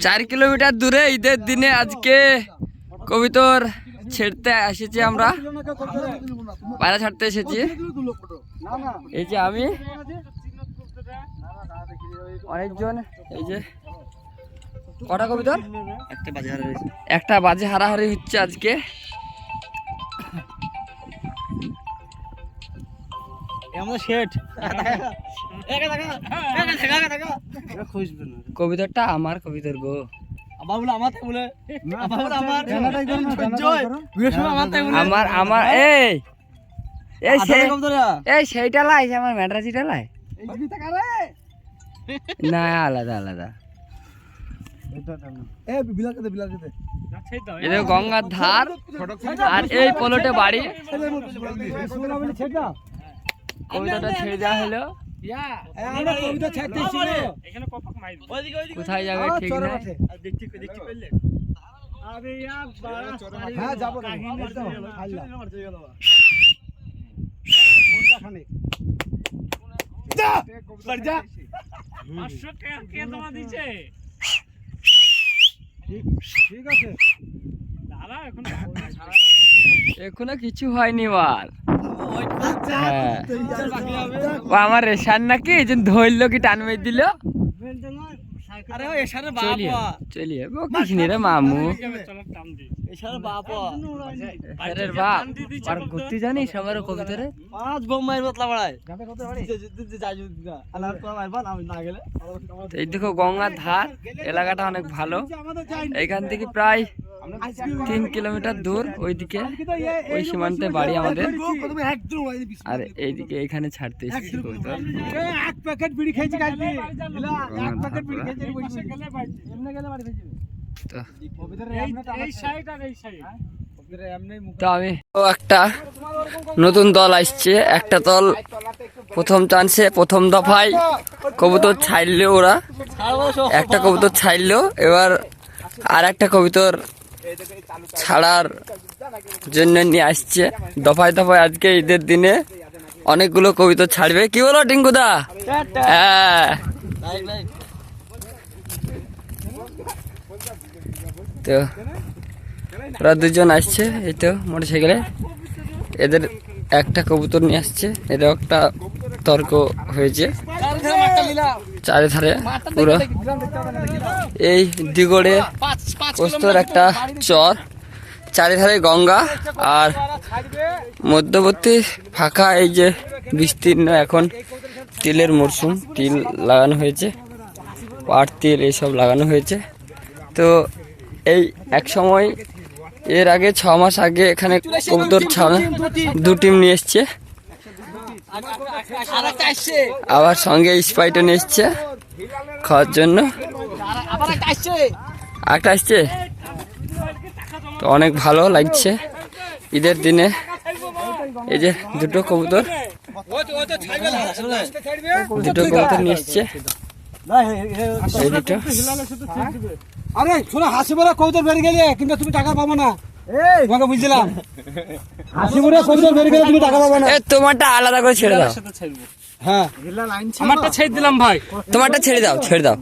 চার কিলোমিটার দূরে ঈদের দিনে আজকে কবিতর ছেড়তে এসেছি আমরা। পায়রা ছাড়তে এসেছি। এই যে আমি। অনেকজন এই যে। কটা কবিতর? একটা বাজে হারা একটা বাজে হারাহারি হচ্ছে আজকে। আমাদের শেট কবিতরটা আমার কবিতর গো। আমার আমার। জয় বিয়ের সময় আমার তাই বলে। আমার আমার এই এই সে আধারে কম ধরে। এই সেইটা লাই আমার ম্যাড্রাসিটা লাই। না আলাদা আলাদা। গঙ্গার ধার আর এই পলটে বাড়ি। কবিতাটা ছেড়ে দেওয়া হলো। কোথায় যাবে ঠিক দেখছি দেখছি পেলে। হ্যাঁ যাব ঠিক আছে। এখনও কিছু হয়নি হ্যাঁ। আমার রেশান নাকি? এই ধরলো কি টান দিল? ঘুরতে জানি সবার কবিতরে? পাঁচ বোম বাড়ায়। এই দেখো গঙ্গার ধার এলাকাটা অনেক ভালো। এখান থেকে প্রায় তিন কিলোমিটার দূর ওইদিকে ওই সীমান্তে বাড়ি আমাদের। আর এইদিকে এখানে ছাড়তে এসেছি এক প্যাকেট বিড়ি খেয়েছি কালকে। এক প্যাকেট বিড়ি খেয়েছি এমনি গেলে বাড়ি তো। এই সাইড আর এই সাইড তো আমি ও একটা নতুন দল আসছে। একটা দল প্রথম চান্সে প্রথম দফায় কবুতর ছাড়লো ওরা। একটা কবুতর ছাড়লো এবার আর একটা কবুতর ছাড়ার জন্য নিয়ে আসছে। দফায় দফায় আজকে ঈদের দিনে অনেকগুলো কবিতর ছাড়বে। কি বলো টিঙ্কুদা হ্যাঁ। তো, ওরা দুজন আসছে, এই তো মোটর সাইকেলে এদের একটা কবুতর নিয়ে আসছে। এদের একটা তর্ক হয়েছে। চারিধারে পুরো। এই দিগড়ে প্রস্তর একটা চর। চারিধারে গঙ্গা। আর মধ্যবর্তী ফাঁকা এই যে বিস্তীর্ণ এখন তিলের মরশুম তিল লাগানো হয়েছে। পাট তিল এইসব লাগানো হয়েছে। তো এই এক সময় এর আগে ছ মাস আগে এখানে কবুতর ছাড়া দু টিম নিয়ে এসছে। আবার সঙ্গে স্পাইটও নিয়ে এসছে খাওয়ার জন্য। একটা আসছে। তো অনেক ভালো লাগছে ঈদের দিনে। এই যে দুটো কবুতর। দুটো কবুতর নিয়ে এসছে। এই দুটো। আরে শোনো হাসি বলে কৌতর বেড়ে গেলে কিন্তু তুমি টাকা পাবো না। তোমাকে তুমি টাকা পাবো না। তোমারটা আলাদা করে ছেড়ে দাও। হ্যাঁ। আমারটা ছেড়ে দিলাম ভাই। তোমারটা ছেড়ে দাও ছেড়ে দাও।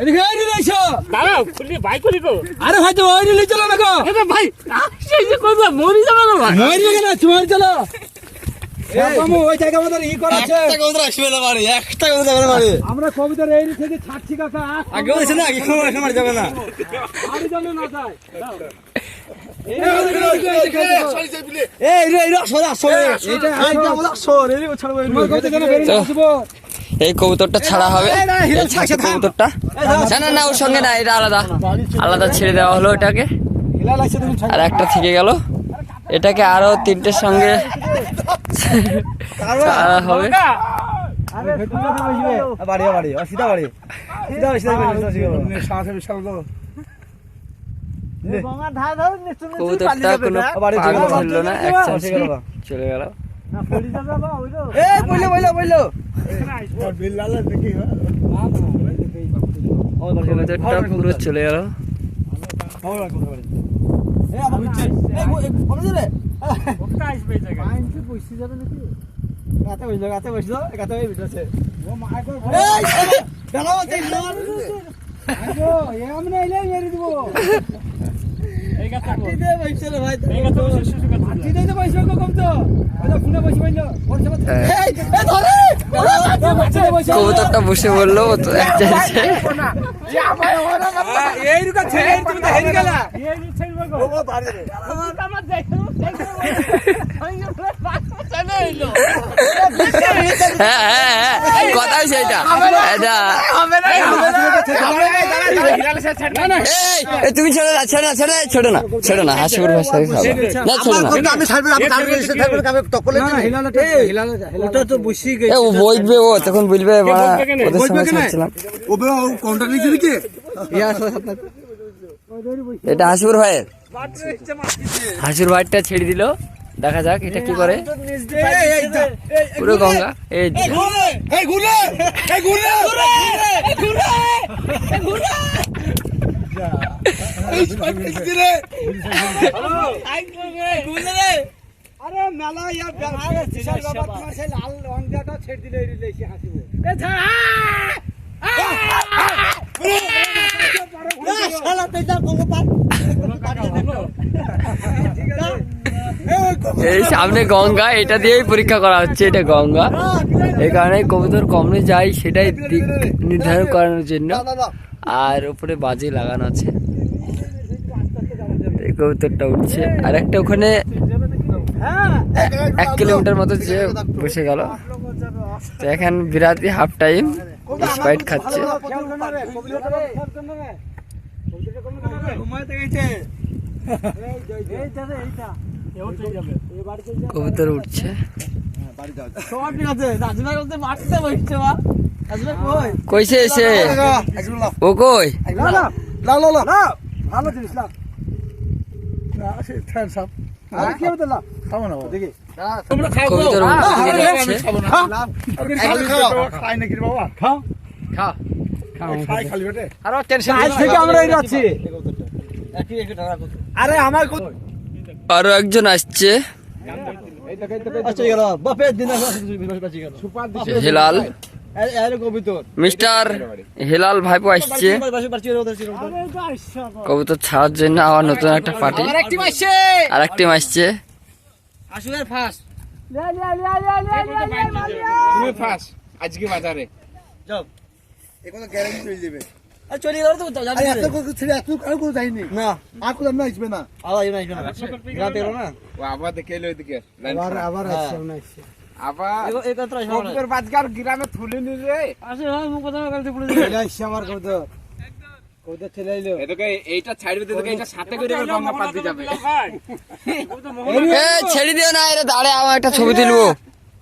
এদিকে এই নিয়ে এসো। দাঁড়াও খুলি ভাই খুলি তো। আরে ভাই তো ওই নিয়ে চলো না গো ভাই সেই যে মরি যাবে না ভাই। মরে গেলে তুমি চলো। না আমরা কবিতার এই থেকে ছাড়ছি কাকা আগে না এখন যাবে না। বাড়ি জন্য না যায়। এই কবুতরটা ছাড়া হবে কবুতরটা না না ওর সঙ্গে না এটা আলাদা আলাদা ছেড়ে দেওয়া হলো এটাকে আর একটা থেকে গেল এটাকে আরও তিনটের সঙ্গে হবে বাড়ি বাড়ি বাড়ি সিধা সিধা বাড়ি শ্বাস বিশাল দাও কবুতরটা কোনো পাগল গেল। হলো না এক চান্সে চলে গেল। বইলো কবুতরটা পুরো চলে গেল। মেরে দিবো। কবুতরটা বসে বলল এইরকম হ্যাঁ হ্যাঁ হ্যাঁ এটা তুমি ছেড়ে না ছেড়ে না ছেড়ে না ছেড়ে না ছেড়ে না না ছেড়ে না আমি ছাড়বে আমি ছাড়বে এসে থাকবে আমি তকলে না, ওটা তো বসি এ ও বইবে ও তখন বলবে কেন? ওদের সঙ্গে ও দিকে এটা হাসিপুর ভাইয়ের। হাসিপুর ভাইয়েরটা ছেড়ে দিল। দেখা যাক এটা কি করে পুরো গঙ্গা আরে মেলা ইয়া বাবা তোমার সেই লাল ছেড়ে দিলে এই সামনে গঙ্গা এটা দিয়েই পরীক্ষা করা হচ্ছে এটা গঙ্গা এই কারণে কবুতর কমনে যায় সেটাই দিক নির্ধারণ করানোর জন্য আর উপরে বাজি লাগানো আছে এই কবুতরটা উঠছে আর একটা ওখানে এক কিলোমিটার মতো যে বসে গেল তো এখন বিরাতি হাফ টাইম স্পাইট খাচ্ছে কবুতর উঠছে। কইছে এসে? ও কই? ভালো জিনিস লাভ? আর না আমরা আরে একজন আসছে। আচ্ছা হেলাল। মিস্টার হেলাল ভাইপো আসছে। কবুতর ছাড়ার জন্য আবার নতুন একটা পার্টি। আরেকটি আর একটি আসছে আজকে বাজারে। যাও। এগুলো গ্যারান্টি চলে যাবে। আর চলে গেল তো যাবে এত করে ছেড়ে এত কারও করে যায়নি। না। আর আসবে না। আবার ইউনাইট না। রাতে গেল না? ও আবার দেখে এলো এদিকে। আবার আবার আসছে আমরা আসছে। আবার এই কথা আসবে বাজগার গ্রামে তুলে নিলে আসে ভাই মুখ কথা বলতে পড়ে চলে আসছে আমার চলে এলো এইটা ছাড়বে সাথে করে গঙ্গা যাবে। এ ছেড়ে দিও না এটা দাঁড়ে আমার একটা ছবি তুলবো।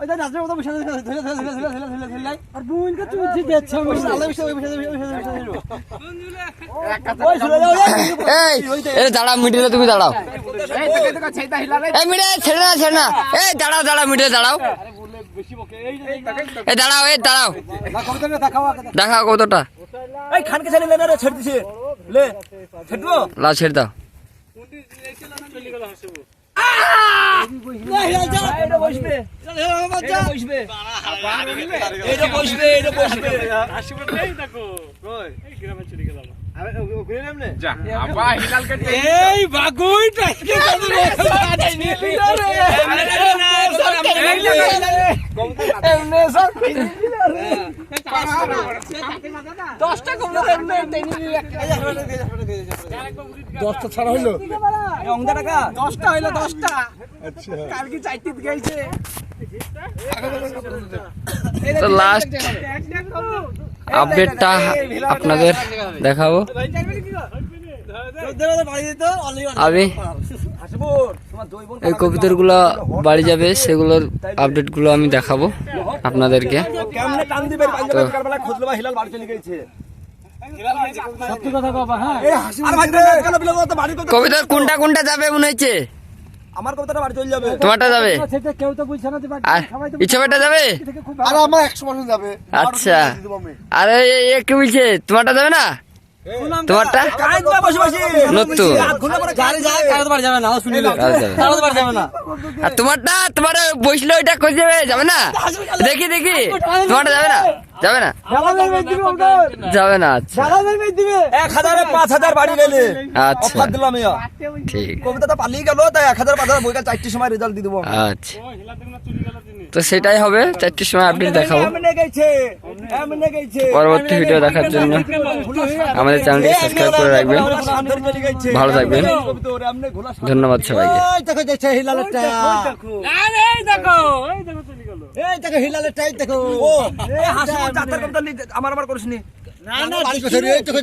ওই দা নাচের মতো বসে ধরে ধরে ধরে ধরে ধরে ধরে ধরে আর বোনকে তুমি ঠিক দেখছ বসে আল্লাহ বসে বসে বসে বসে ওই এই এ দাঁড়া মিডিলে তুমি দাঁড়াও এই তোকে তোকে ছেড়ে না ছেড়ে না এই দাঁড়াও দাঁড়াও মিডে দাঁড়াও এই দাঁড়াও এই দাঁড়াও দেখাও কতটা এই খানকে ছেড়ে লে রে ছেড়ে দিছে লে ছেড়বো লা ছেড়ে দাও এই বাগুই টাইকে দশটা ছাড়া হইল অঙ্গা টাকা দশটা হইল দশটা কালকে চারটি গেছে লাস্ট আপডেটটা আপনাদের দেখাবো আমি এই কবিতরগুলো বাড়ি যাবে সেগুলোর আপডেটগুলো আমি দেখাবো আপনাদেরকে। তো কবিতার কোনটা কোনটা যাবে মনে হচ্ছে? আমার কবিতাটা বাড়ি চলে যাবে তোমারটা যাবে? সেটা কেউ তো বুঝছে না আর ইচ্ছাটা যাবে? আর আমার একশো পার্সেন্ট যাবে। আচ্ছা। আরে এ কি বলছে? তোমারটা যাবে না? তোমারটা? নতুন। আর তোমারটা তোমার বসলে ওইটা করে যাবে যাবে না? দেখি দেখি। তোমারটা যাবে না? যাবে না? যাবে না আচ্ছা। এক হাজারে পাঁচ হাজার বাড়ি গেলে আচ্ছা। অফার দিলাম ইয়া ঠিক। কবিতাটা পালিয়ে গেল তাই এক হাজার পাঁচ হাজার বইকাল চারটির সময় রেজাল্ট দিয়ে দেবো। আচ্ছা। তো সেটাই হবে চারটির সময় আপডেট দেখাবো। পরবর্তী ভিডিও দেখার জন্য আমাদের চ্যানেলটি সাবস্ক্রাইব করে রাখবেন। ভালো থাকবেন। ধন্যবাদ সবাইকে। এই দেখো হিলালের টাইট দেখো। ও এই হাসি আমার আমার করিস নি না না ঠিক আছে এই দেখো